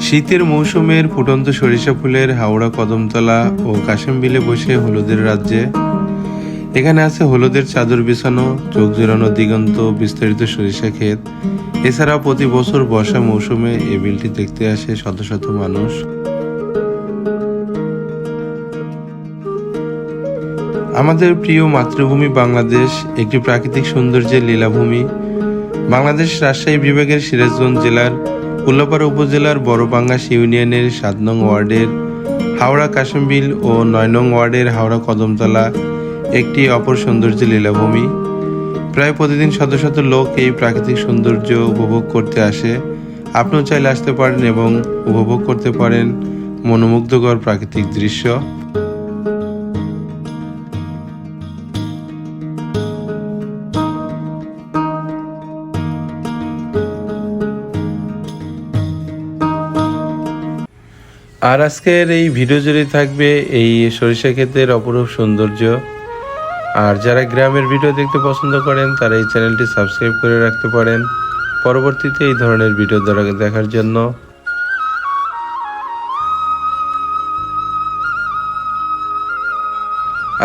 শীতের মৌসুমের ফুটন্ত সরিষা ফুলের হাওড়া কদমতলা ও কাশিমবিলে বসে হলুদের রাজ্যে। এখানে আছে হলুদের চাদর বিছানো, চোখ জোড়ানো দিগন্ত, বিস্তারিত সরিষা ক্ষেত। এছাড়া প্রতি বছর বর্ষা মৌসুমে এই বিলটি দেখতে আসে শত শত মানুষ। আমাদের প্রিয় মাতৃভূমি বাংলাদেশ, একটি প্রাকৃতিক সৌন্দর্যের লীলাভূমি। বাংলাদেশ রাজশাহী বিভাগের সিরাজগঞ্জ জেলার উল্লাপাড়া উপজেলার বড়বাঙ্গাস ইউনিয়নের সাত নং ওয়ার্ডের হাওড়া কাশিমবিল ও নয় নং ওয়ার্ডের হাওড়া কদমতলা একটি অপর সৌন্দর্য লীলাভূমি। প্রায় প্রতিদিন শত শত লোক এই প্রাকৃতিক সৌন্দর্য উপভোগ করতে আসে। আপনিও চাইলে আসতে পারেন এবং উপভোগ করতে পারেন মনোমুগ্ধকর প্রাকৃতিক দৃশ্য। আর আজকের এই ভিডিও জুড়ে থাকবে এই সরিষা ক্ষেতের অপরূপ সৌন্দর্য। আর যারা গ্রামের ভিডিও দেখতে পছন্দ করেন, তারা এই চ্যানেলটি সাবস্ক্রাইব করে রাখতে পারেন। পরবর্তীতে এই ধরনের ভিডিও দেখার জন্য।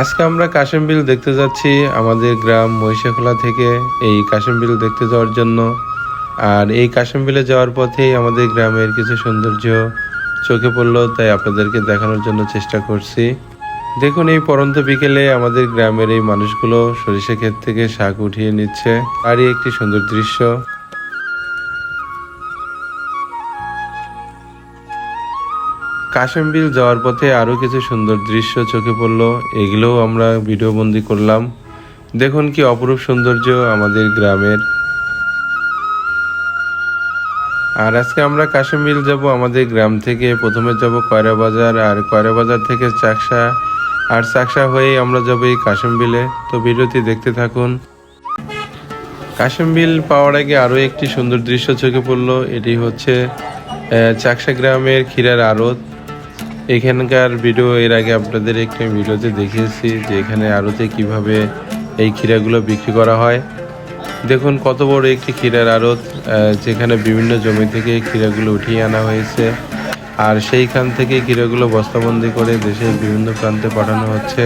আজকে আমরা কাশিমবিল দেখতে যাচ্ছি, আমাদের গ্রাম মহিষাখোলা থেকে এই কাশিমবিল দেখতে যাওয়ার জন্য। আর এই কাশিমবিলে যাওয়ার পথেই আমাদের গ্রামের কিছু সৌন্দর্য চোখে পড়ল, তাই আপনাদেরকে দেখানোর জন্য চেষ্টা করছি। দেখুন, এই পরন্ত বিকেলে আমাদের গ্রামের এই মানুষগুলো সরিষা ক্ষেত থেকে শাক উঠিয়ে নিচ্ছে। আরই একটি সুন্দর দৃশ্য। কাশিমবিল যাওয়ার পথে আরও কিছু সুন্দর দৃশ্য চোখে পড়ল। এগুলোও আমরা ভিডিও বন্দি করলাম। দেখুন কি অপরূপ সৌন্দর্য আমাদের গ্রামের। আর আজকে আমরা কাশিমবিল যাব, আমাদের গ্রাম থেকে। প্রথমে যাব কয়রা বাজার আর কয়রা বাজার থেকে চাকসা। আর চাকসা হয়ে আমরা যাব এই কাশিমবিলে তো ভিডিওটি দেখতে থাকুন। কাশিমবিল পাওয়ার আগে আরও একটি সুন্দর দৃশ্য চোখে পড়ল। এটি হচ্ছে চাকসা গ্রামের ক্ষীরার আড়ত। এখানকার ভিডিও এর আগে আপনাদের একটি ভিডিওতে দেখিয়েছি যে এখানে আড়তে কীভাবে এই ক্ষীরাগুলো বিক্রি করা হয়। দেখুন কত বড় একটি ক্ষীরার আড়ত যেখানে বিভিন্ন জমি থেকে ক্ষীরাগুলো উঠিয়ে আনা হয়েছে। আর সেইখান থেকে ক্ষীরাগুলো বস্তাবন্দি করে দেশের বিভিন্ন প্রান্তে পাঠানো হচ্ছে।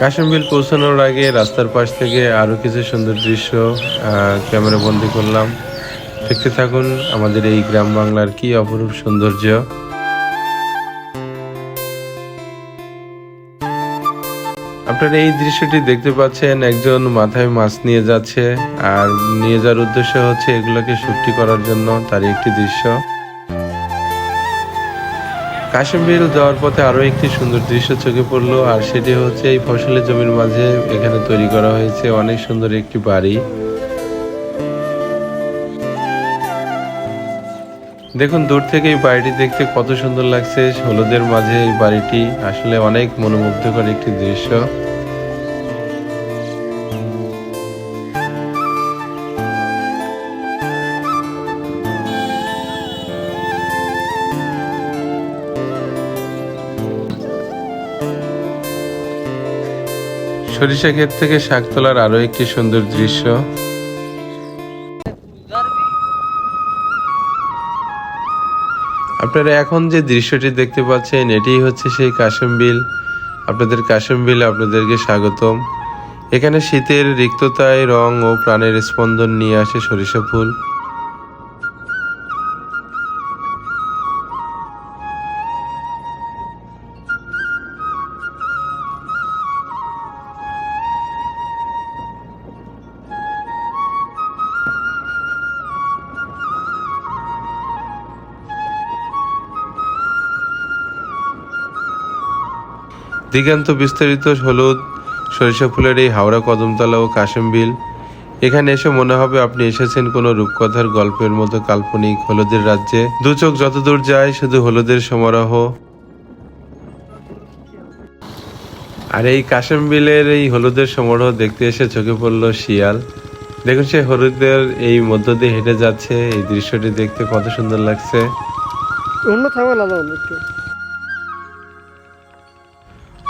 কাশিমবিল পৌঁছানোর আগে রাস্তার পাশ থেকে আরও কিছু সুন্দর দৃশ্য ক্যামেরা বন্দি করলাম। দেখতে থাকুন আমাদের এই গ্রাম বাংলার কি অপরূপ সৌন্দর্য। আপনারা এই দৃশ্যটি দেখতে পাচ্ছেন, একজন মাথায় মাছ নিয়ে যাচ্ছে, আর নিয়ে যাওয়ার উদ্দেশ্য হচ্ছে এগুলোকে শুটকি করার জন্য তার একটি দৃশ্য। কাশিমবিল যাওয়ার পথে আরও একটি সুন্দর দৃশ্য চোখে পড়ল, আর সেটি হচ্ছে এই ফসলের জমির মাঝে এখানে তৈরি করা হয়েছে অনেক সুন্দর একটি বাড়ি। দেখুন, দূর থেকে এই বাড়িটি দেখতে কত সুন্দর লাগছে। হলুদের মাঝে এই বাড়িটি আসলে অনেক মনোমুগ্ধকর একটি দৃশ্য। সরিষা ক্ষেত থেকে শাক তোলার আরও একটি সুন্দর দৃশ্য। আপনারা এখন যে দৃশ্যটি দেখতে পাচ্ছেন, এটি হচ্ছে সেই কাশিম বিল আপনাদের কাশিম বিল আপনাদেরকে স্বাগতম। এখানে শীতের রিক্ততায় রং ও প্রাণের স্পন্দন নিয়ে আসে সরিষা ফুল। দিগান্ত বিস্তারিত হলুদ, সরিষা ফুলের এই হাওড়া কদমতলা ও কাশিমবিল এখানে এসে মনে হবে আপনি এসেছেন কোনো রূপকথার গল্পের মতো কাল্পনিক হলুদের রাজ্যে। দু চোখ যতদূর যায় শুধু হলুদের সমারোহ। আর এই কাশেম বিলের এই হলুদের সমারোহ দেখতে এসে চোখে পড়ল শিয়াল। দেখুন সে হলুদের এই মধ্য দিয়ে হেঁটে যাচ্ছে। এই দৃশ্যটি দেখতে কত সুন্দর লাগছে। অন্য থামা, লালন, একটু।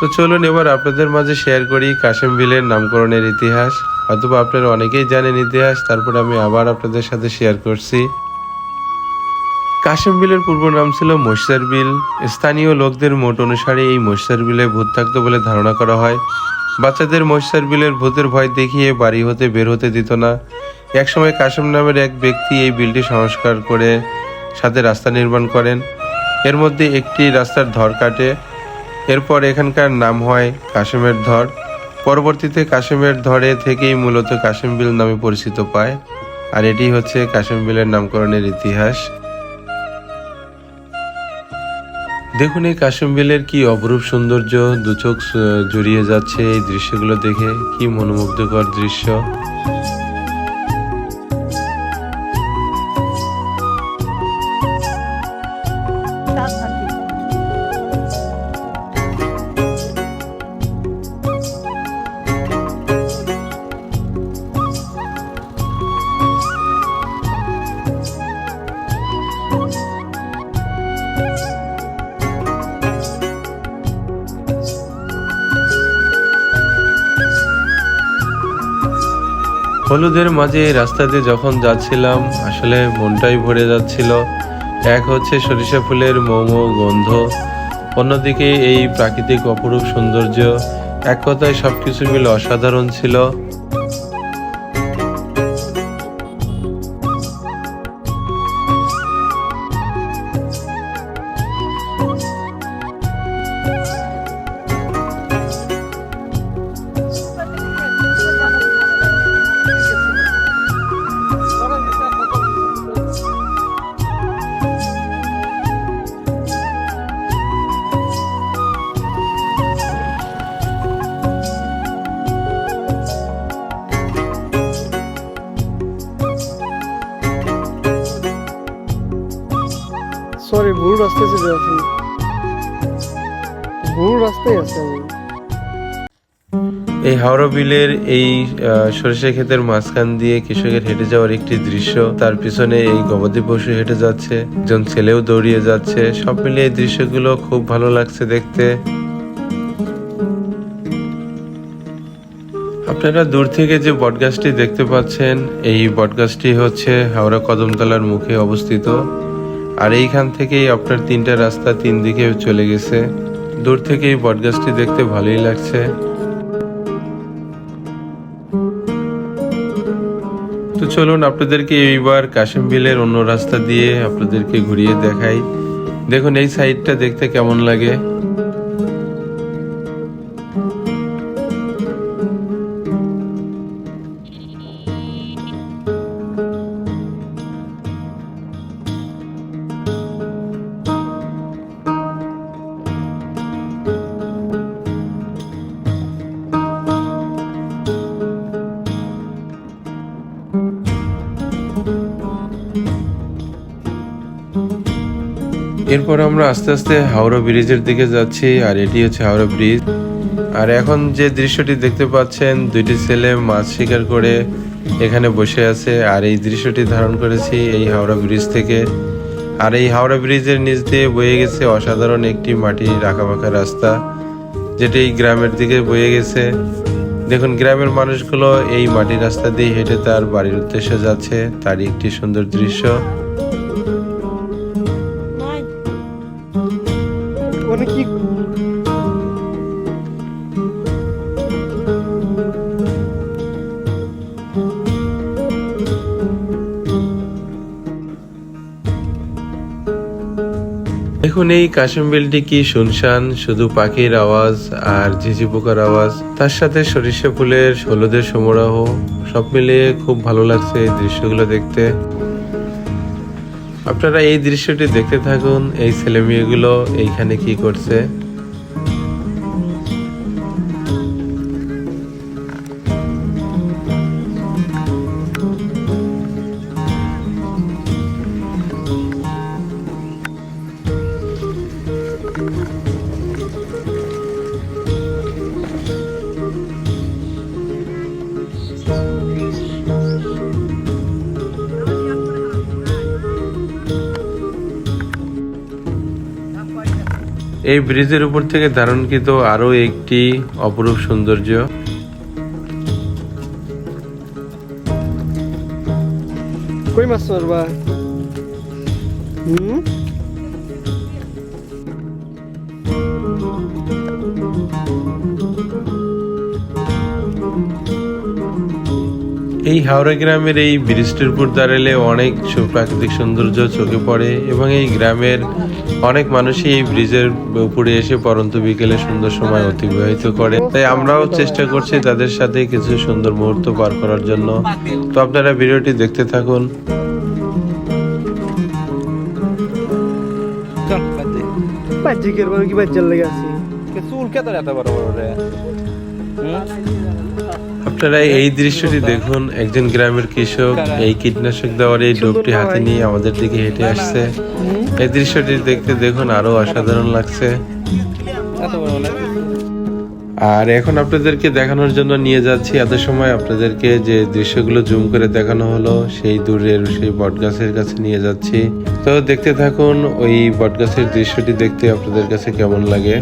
তো চলুন এবার আপনাদের মাঝে শেয়ার করি কাশেম বিলের নামকরণের ইতিহাস, অথবা আপনারা অনেকেই জানেন ইতিহাস, তারপর আমি আবার আপনাদের সাথে শেয়ার করছি। কাশেম বিলের পূর্ব নাম ছিল মহিষার বিল। স্থানীয় লোকদের মোট অনুসারে এই মহিষার বিলে ভূত থাকতো বলে ধারণা করা হয়। বাচ্চাদের মহিষার বিলের ভূতের ভয় দেখিয়ে বাড়ি হতে বের হতে দিত না। একসময় কাশেম নামের এক ব্যক্তি এই বিলটি সংস্কার করে সাথে রাস্তা নির্মাণ করেন। এর মধ্যে একটি রাস্তার ধর কাটে। এরপর এখানকার নাম হয় কাশেমের ধর। পরবর্তীতে কাশেমের ধরে থেকেই মূলত কাশেম বিল নামে পরিচিত পায়। আর এটি হচ্ছে কাশেম বিলের নামকরণের ইতিহাস। দেখুন এই কাশেম বিলের কি অপরূপ সৌন্দর্য, দুচোখ জুড়িয়ে যাচ্ছে এই দৃশ্যগুলো দেখে। কি মনোমুগ্ধকর দৃশ্য। হলুদের মাঝে রাস্তাতে রাস্তা দিয়ে যখন যাচ্ছিলাম, আসলে মনটাই ভরে যাচ্ছিল। এক হচ্ছে সরিষা ফুলের মোমো গন্ধ, অন্যদিকে এই প্রাকৃতিক অপরূপ সৌন্দর্য। এক কথায় সব কিছু মিলে অসাধারণ ছিল। হাওড়া বিলের এই সরিষা ক্ষেতের মাঝখান দিয়ে কৃষকের হেঁটে যাওয়ার একটি দৃশ্য। তার পিছনে এই গবাদি পশু হেঁটে যাচ্ছে, একজন ছেলেও দৌড়িয়ে যাচ্ছে। সব মিলিয়ে এই দৃশ্যগুলো খুব ভালো লাগছে দেখতে। আপনারা দূর থেকে যে বটগাছটি দেখতে পাচ্ছেন, এই বটগাছটি হচ্ছে হাওড়া কদমতলার মুখে অবস্থিত। আর এইখান থেকেই আপনার তিনটা রাস্তা তিন দিকে চলে গেছে। দূর থেকে এই বটগাছটি দেখতে ভালোই লাগছে। চলুন, আপনাদেরকে এইবার কাশিম বিলের অন্য রাস্তা দিয়ে আপনাদেরকে ঘুরিয়ে দেখাই। দেখুন, এই সাইডটা দেখতে কেমন লাগে। এরপর আমরা আস্তে আস্তে হাওড়া ব্রিজের দিকে যাচ্ছি, আর এটি হচ্ছে হাওড়া ব্রিজ। আর এখন যে দৃশ্যটি দেখতে পাচ্ছেন, দুইটি ছেলে মাছ শিকার করে এখানে বসে আছে, আর এই দৃশ্যটি ধারণ করেছি এই হাওড়া ব্রিজ থেকে। আর এই হাওড়া ব্রিজের নিচ দিয়ে বয়ে গেছে অসাধারণ একটি মাটির আঁকাবাঁকা রাস্তা, যেটি এই গ্রামের দিকে বয়ে গেছে। দেখুন, গ্রামের মানুষগুলো এই মাটির রাস্তা দিয়ে হেঁটে তার বাড়ির উদ্দেশ্যে যাচ্ছে, তারই একটি সুন্দর দৃশ্য। দেখুন এই কাশিম বিলটি কি শুনশান? শুধু পাখির আওয়াজ আর ঝিঝি পোকার আওয়াজ? তার সাথে সরিষা ফুলের হলুদের সমারোহ। সব মিলিয়ে খুব ভালো লাগছে এই দৃশ্যগুলো দেখতে। আপনারা এই দৃশ্যটি দেখতে থাকুন, এই ছেলে মেয়েগুলো এইখানে কি করছে। এই ব্রিজের উপর থেকে ধারণকৃত আরও একটি অপরূপ সৌন্দর্য। কই মাছ মারবা হুম? এই হাওড়া গ্রামের এই ব্রিজটির উপর দাঁড়ালে অনেক প্রাকৃতিক সৌন্দর্য চোখে পড়ে এবং এই গ্রামের অনেক মানুষই এই ব্রিজের উপরে এসে পরন্ত বিকেলে সুন্দর সময় অতিবাহিত করে। তাই আমরাও চেষ্টা করছি তাদের সাথে কিছু সুন্দর মুহূর্ত পার করার জন্য। তো আপনারা ভিডিওটি দেখতে থাকুন। চল বাদ দে বাজ্যে কেরবা কি বাজ্যার লেগে আছি? চুল কে তোর এত বড় বড় রে? আপনারা এই দৃশ্যটি দেখুন। একজন গ্রামের কৃষক এই কীটনাশক দেওয়ার এই ডোবটি হাতে নিয়ে আমাদের দিকে হেঁটে আসছে। এই দৃশ্যটি দেখতে দেখুন আরও অসাধারণ লাগছে। আর এখন আপনাদেরকে দেখানোর জন্য নিয়ে যাচ্ছি। এত সময় আপনাদেরকে যে দৃশ্যগুলো জুম করে দেখানো হলো সেই দূরের সেই বটগাছের কাছে নিয়ে যাচ্ছি। তো দেখতে থাকুন ওই বটগাছের দৃশ্যটি দেখতে আপনাদের কাছে কেমন লাগে?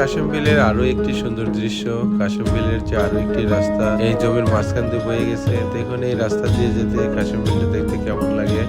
কাশিম বিলের আরও একটি সুন্দর দৃশ্য। কাশিম বিলের যে আরও একটি রাস্তা, এই জমির মাঝখান দিয়ে বয়ে গেছে। দেখুন এই রাস্তা দিয়ে যেতে কাশিম বিলটা দেখতে কেমন লাগে।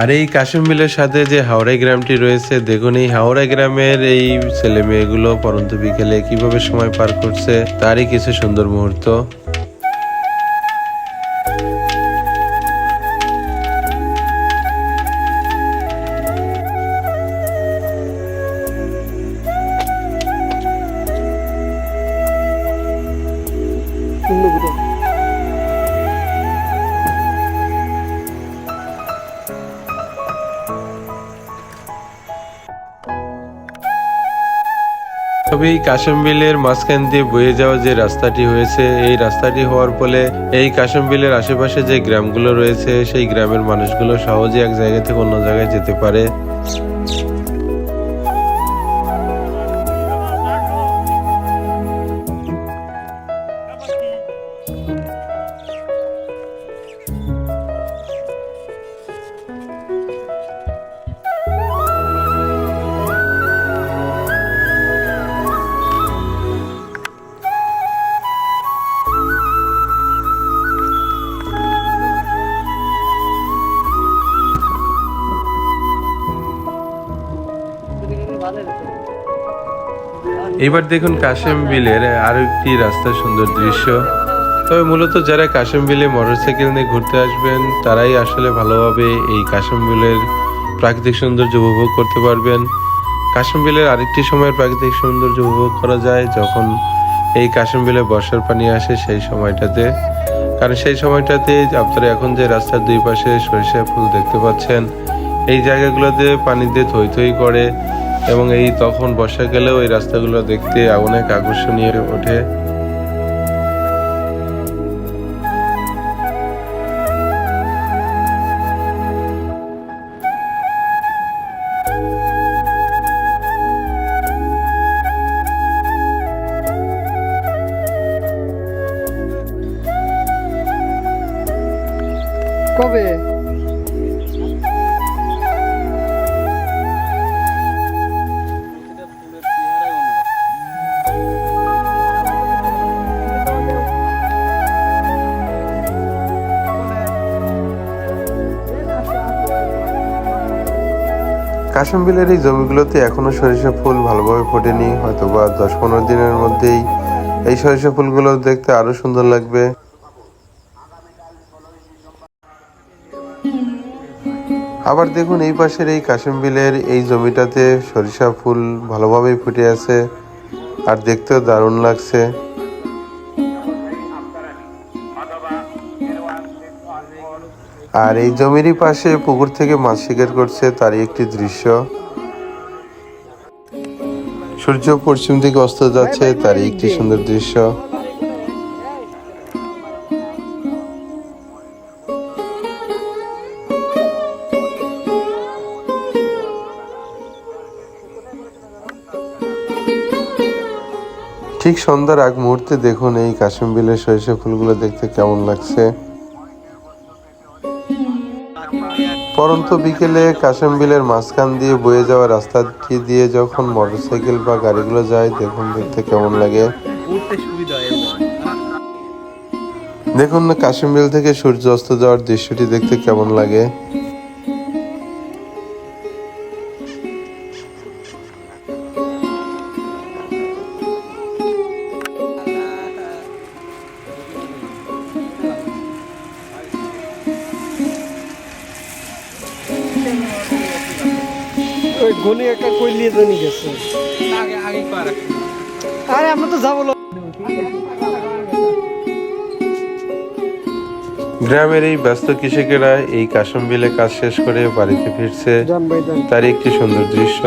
আর এই কাশিম মিলের সাথে যে হাওড়াই গ্রামটি রয়েছে, দেখুন এই হাওড়াই গ্রামের এই ছেলে মেয়েগুলো পরন্ত বিকেলে কীভাবে সময় পার করছে, তারই কিছু সুন্দর মুহূর্ত। এই কাশম বিলের মাঝখান দিয়ে বয়ে যাওয়া যে রাস্তাটি হয়েছে, এই রাস্তাটি হওয়ার ফলে এই কাশম বিলের আশেপাশে যে গ্রামগুলো রয়েছে, সেই গ্রামের মানুষগুলো সহজে এক জায়গা থেকে অন্য জায়গায় যেতে পারে। এবার দেখুন কাশেম বিলের আরও একটি রাস্তার সুন্দর দৃশ্য। তবে মূলত যারা কাশেম বিলে মোটরসাইকেল নিয়ে ঘুরতে আসবেন, তারাই আসলে ভালোভাবে এই কাশেম বিলের প্রাকৃতিক সৌন্দর্য উপভোগ করতে পারবেন। কাশেম বিলের আরেকটি সময়ের প্রাকৃতিক সৌন্দর্য উপভোগ করা যায় যখন এই কাশেম বিলে বর্ষার পানি আসে সেই সময়টাতে। কারণ সেই সময়টাতে আপনারা এখন যে রাস্তার দুই পাশে সরিষা ফুল দেখতে পাচ্ছেন, এই জায়গাগুলোতে পানি দিয়ে থই থই করে এবং এই তখন বর্ষাকালেও এই রাস্তাগুলো দেখতে অনেক আকর্ষণীয় ওঠে। কাশিম বিলের এই জমিগুলোতে এখনও সরিষা ফুল ভালোভাবে ফোটেনি হয়তো বা দশ পনেরো দিনের মধ্যেই এই সরিষা ফুলগুলো দেখতে আরও সুন্দর লাগবে। আবার দেখুন এই পাশের এই কাশিম বিলের এই জমিটাতে সরিষা ফুল ভালোভাবেই ফুটে আছে, আর দেখতেও দারুণ লাগছে। আর এই জমিরই পাশে পুকুর থেকে মাছ শিকার করছে তারই একটি দৃশ্য। সূর্য পশ্চিম দিকে অস্ত যাচ্ছে, তারই একটি সুন্দর দৃশ্য। ঠিক সন্ধ্যার আগ মুহূর্তে দেখুন এই কাশিম বিলের সরিষা ফুলগুলো দেখতে কেমন লাগছে। পরন্ত বিকেলে কাশেম বিলের মাঝখান দিয়ে বয়ে যাওয়া রাস্তাটি দিয়ে যখন মোটরসাইকেল বা গাড়িগুলো যায়, দেখুন দেখতে কেমন লাগে। দেখুন কাশিম বিল থেকে সূর্য অস্ত যাওয়ার দৃশ্যটি দেখতে কেমন লাগে। নিয়ে গেছে। আগে আগে পার আরে আমরা তো যাব গ্রামের এই ব্যস্ত কৃষকেরা এই কাশিম বিলে কাজ শেষ করে বাড়িতে ফিরছে। তার একটি সুন্দর দৃশ্য।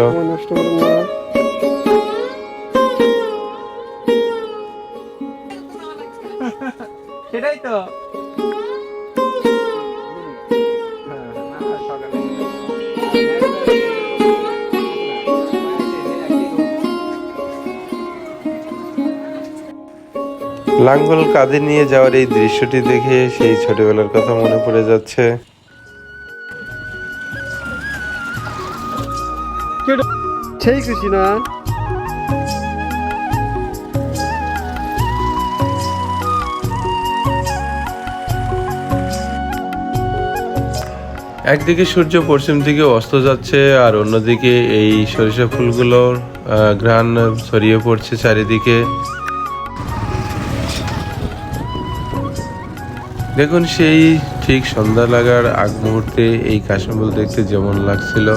সেটাই তো। লাঙ্গল কাঁধে নিয়ে যাওয়ার এই দৃশ্যটি দেখে সেই ছোটবেলার কথা মনে পড়ে যাচ্ছে। সেই খুশি না একদিকে সূর্য পশ্চিম দিকে অস্ত যাচ্ছে আর অন্যদিকে এই সরিষা ফুলগুলোর আহ, ঘ্রাণ ছড়িয়ে পড়ছে চারিদিকে। দেখুন সেই ঠিক সন্ধ্যা লাগার আগ মুহূর্তে এই কাশ্মীর দেখতে যেমন লাগছিল।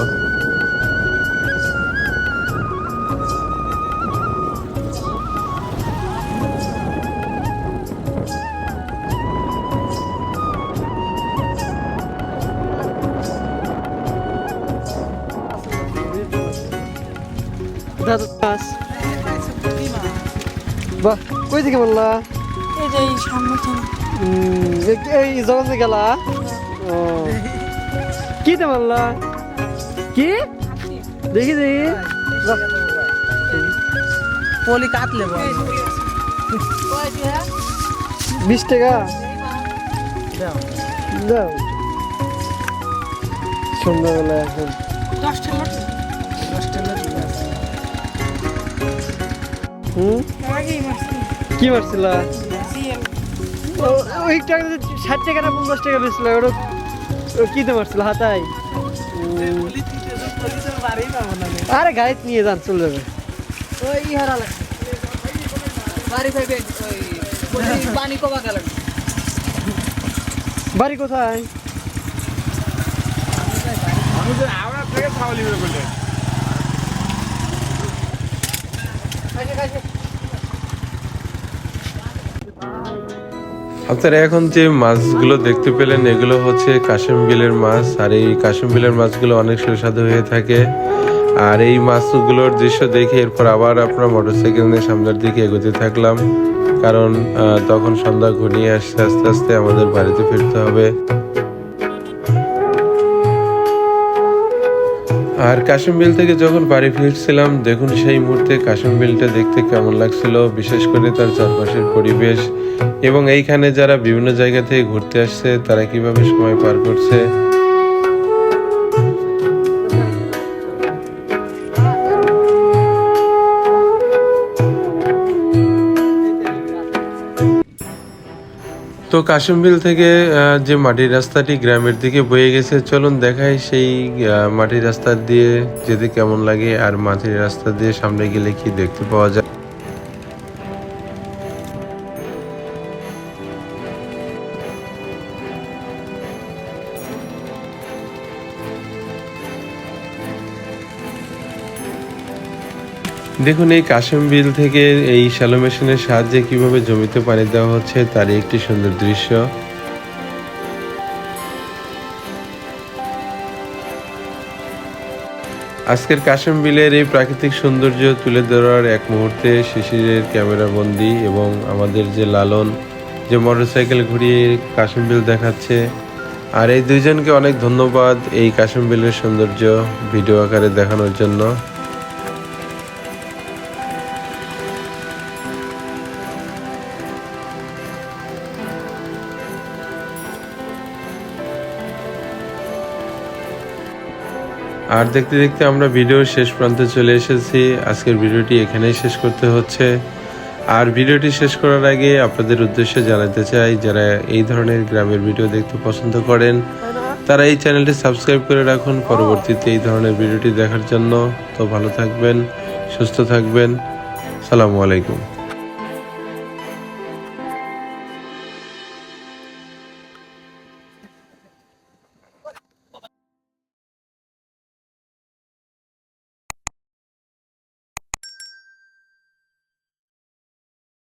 থেকে গেলা? ও। কি তে মারলা কি? দেখি দেখি। পলি কাটলে বল। বিশ টাকা। দাও সন্ধ্যাবেলা এখন। দশটা দশটা হুম? কি মারছিলা? ও- ওই টাকা ষাট টাকা না পঞ্চাশ টাকা বেচছিল ওটা ও কি তে মারছিল হাতাই আরে গাড়িতে নিয়ে যান চলে যাবে। ওই ইহারা লাগে বাড়ি ওই পানি কবা গেল। বাড়ি কোথায়? আপনারা এখন যে মাছগুলো দেখতে পেলেন, এগুলো হচ্ছে কাশেম বিলের মাছ, আর এই কাশেম বিলের মাছগুলো অনেক সুস্বাদু হয়ে থাকে। আর এই মাছগুলোর দৃশ্য দেখে এরপর আবার আপনার মোটরসাইকেল নিয়ে সামনের দিকে এগোতে থাকলাম, কারণ তখন সন্ধ্যা ঘনিয়ে আসতে, আস্তে আস্তে আমাদের বাড়িতে ফিরতে হবে। আর কাশিম বিল থেকে যখন বাড়ি ফিরছিলাম, দেখুন সেই মুহূর্তে কাশিম বিলটা দেখতে কেমন লাগছিল, বিশেষ করে তার চারপাশের পরিবেশ এবং এইখানে যারা বিভিন্ন জায়গা থেকে ঘুরতে আসছে, তারা কীভাবে সময় পার করছে তো কাশিমবিল থেকে যে মাটির রাস্তাটি গ্রামের দিকে বয়ে গেছে, চলুন দেখাই সেই মাটির রাস্তা দিয়ে যেতে কেমন লাগে, আর মাটির রাস্তা দিয়ে সামনে গেলে কি দেখতে পাওয়া যায়। দেখুন, এই কাশেম বিল থেকে এই শ্যালো মেশিনের সাহায্যে কীভাবে জমিতে পানি দেওয়া হচ্ছে, তারই একটি সুন্দর দৃশ্য। আজকের কাশেম বিলের এই প্রাকৃতিক সৌন্দর্য তুলে ধরার এক মুহূর্তে শিশিরের ক্যামেরা বন্দি এবং আমাদের যে লালন, যে মোটরসাইকেল ঘুরিয়ে কাশিম বিল দেখাচ্ছে। আর এই দুইজনকে অনেক ধন্যবাদ এই কাশেম বিলের সৌন্দর্য ভিডিও আকারে দেখানোর জন্য। আর দেখতে দেখতে আমরা ভিডিওর শেষ প্রান্তে চলে এসেছি। আজকের ভিডিওটি এখানেই শেষ করতে হচ্ছে। আর ভিডিওটি শেষ করার আগে আপনাদের উদ্দেশ্যে জানাতে চাই, যারা এই ধরনের গ্রামের ভিডিও দেখতে পছন্দ করেন, তারা এই চ্যানেলটি সাবস্ক্রাইব করে রাখুন। পরবর্তীতে এই ধরনের ভিডিওটি দেখার জন্য তো ভালো থাকবেন, সুস্থ থাকবেন। সালামু আলাইকুম।